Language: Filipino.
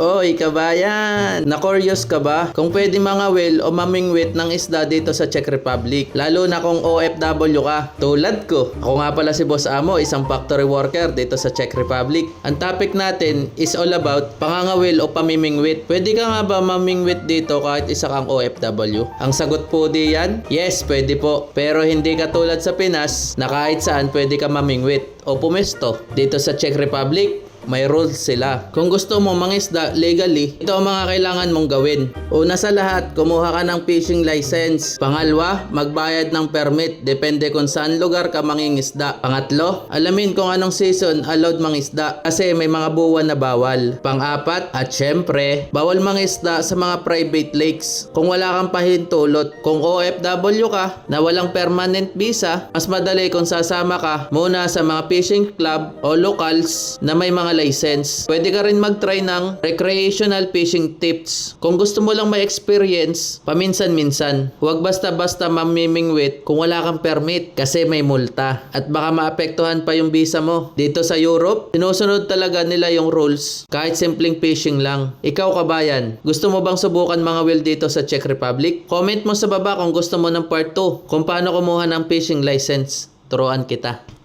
Oy, kabayan! Na-curious ka ba kung pwede mga well o mamingwit ng isda dito sa Czech Republic? Lalo na kung OFW ka. Tulad ko. Ako nga pala si Boss Amo, isang factory worker dito sa Czech Republic. Ang topic natin is all about pangangawil o pamimingwit. Pwede ka nga ba mamingwit dito kahit isa kang OFW? Ang sagot po di yan, yes, pwede po. Pero hindi katulad sa Pinas na kahit saan pwede ka mamingwit o pumesto. Dito sa Czech Republic, may rules sila. Kung gusto mo mangisda legally, ito ang mga kailangan mong gawin. Una sa lahat, kumuha ka ng fishing license. Pangalawa, magbayad ng permit. Depende kung saan lugar ka mangingisda. Pangatlo, alamin kung anong season allowed mangisda. Kasi may mga buwan na bawal. Pang-apat, at syempre, bawal mangisda sa mga private lakes. Kung wala kang pahintulot, kung OFW ka na walang permanent visa, mas madali kung sasama ka muna sa mga fishing club o locals na may mga license. Pwede ka rin mag-try ng recreational fishing tips. Kung gusto mo lang may experience, paminsan-minsan. Huwag basta-basta mamimingwit kung wala kang permit kasi may multa. At baka maapektuhan pa yung visa mo. Dito sa Europe, sinusunod talaga nila yung rules kahit simpleng fishing lang. Ikaw kabayan, gusto mo bang subukan mga whale dito sa Czech Republic? Comment mo sa baba kung gusto mo ng part 2 kung paano kumuha ng fishing license. Turuan kita.